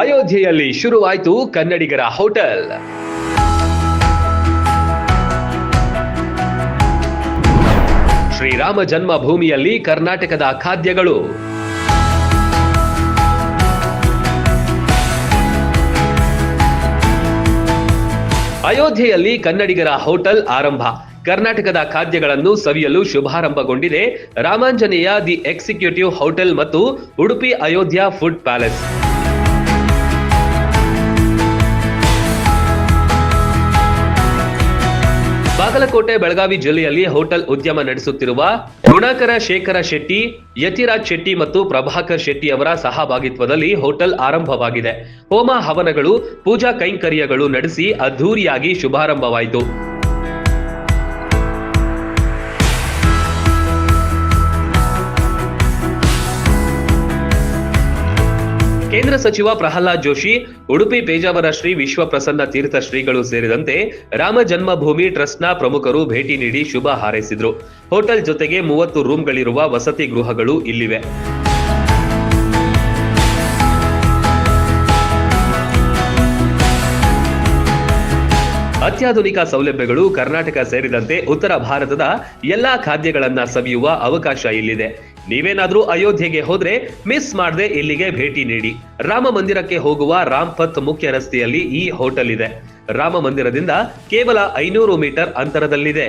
ಅಯೋಧ್ಯೆಯಲ್ಲಿ ಶುರುವಾಯಿತು ಕನ್ನಡಿಗರ ಹೋಟೆಲ್. ಶ್ರೀರಾಮ ಜನ್ಮಭೂಮಿಯಲ್ಲಿ ಕರ್ನಾಟಕದ ಖಾದ್ಯಗಳು. ಅಯೋಧ್ಯೆಯಲ್ಲಿ ಕನ್ನಡಿಗರ ಹೋಟೆಲ್ ಆರಂಭ. ಕರ್ನಾಟಕದ ಖಾದ್ಯಗಳನ್ನು ಸವಿಯಲು ಶುಭಾರಂಭಗೊಂಡಿದೆ ರಾಮಾಂಜನೇಯ ದಿ ಎಕ್ಸಿಕ್ಯೂಟಿವ್ ಹೋಟೆಲ್ ಮತ್ತು ಉಡುಪಿ ಅಯೋಧ್ಯ ಫುಡ್ ಪ್ಯಾಲೇಸ್. ಬಾಗಲಕೋಟೆ ಬೆಳಗಾವಿ ಜಿಲ್ಲೆಯಲ್ಲಿ ಹೋಟೆಲ್ ಉದ್ಯಮ ನಡೆಸುತ್ತಿರುವ ಗುಣಾಕರ ಶೇಖರ ಶೆಟ್ಟಿ, ಯತಿರಾಜ್ ಶೆಟ್ಟಿ ಮತ್ತು ಪ್ರಭಾಕರ್ ಶೆಟ್ಟಿ ಅವರ ಸಹಭಾಗಿತ್ವದಲ್ಲಿ ಹೋಟೆಲ್ ಆರಂಭವಾಗಿದೆ. ಹೋಮ ಹವನಗಳು, ಪೂಜಾ ಕೈಂಕರ್ಯಗಳು ನಡೆಸಿ ಅದ್ಧೂರಿಯಾಗಿ ಶುಭಾರಂಭವಾಯಿತು. ಕೇಂದ್ರ ಸಚಿವ ಪ್ರಹ್ಲಾದ್ ಜೋಶಿ, ಉಡುಪಿ ಪೇಜಾವರ ಶ್ರೀ ವಿಶ್ವಪ್ರಸನ್ನ ತೀರ್ಥ ಶ್ರೀಗಳು ಸೇರಿದಂತೆ ರಾಮ ಜನ್ಮಭೂಮಿ ಟ್ರಸ್ಟ್ನ ಪ್ರಮುಖರು ಭೇಟಿ ನೀಡಿ ಶುಭ ಹಾರೈಸಿದ್ರು. ಹೋಟೆಲ್ ಜೊತೆಗೆ ಮೂವತ್ತು ರೂಮ್ಗಳಿರುವ ವಸತಿ ಗೃಹಗಳು ಇಲ್ಲಿವೆ. ಅತ್ಯಾಧುನಿಕ ಸೌಲಭ್ಯಗಳು ಕರ್ನಾಟಕ ಸೇರಿದಂತೆ ಉತ್ತರ ಭಾರತದ ಎಲ್ಲಾ ಖಾದ್ಯಗಳನ್ನ ಸವಿಯುವ ಅವಕಾಶ ಇಲ್ಲಿದೆ. ನೀವೇನಾದ್ರೂ ಅಯೋಧ್ಯೆಗೆ ಹೋದ್ರೆ ಮಿಸ್ ಮಾಡದೆ ಇಲ್ಲಿಗೆ ಭೇಟಿ ನೀಡಿ. ರಾಮ ಮಂದಿರಕ್ಕೆ ಹೋಗುವ ರಾಮ್ಪಥ್ ಮುಖ್ಯ ರಸ್ತೆಯಲ್ಲಿ ಈ ಹೋಟೆಲ್ ಇದೆ. ರಾಮ ಮಂದಿರದಿಂದ ಕೇವಲ ಐನೂರು ಮೀಟರ್ ಅಂತರದಲ್ಲಿದೆ.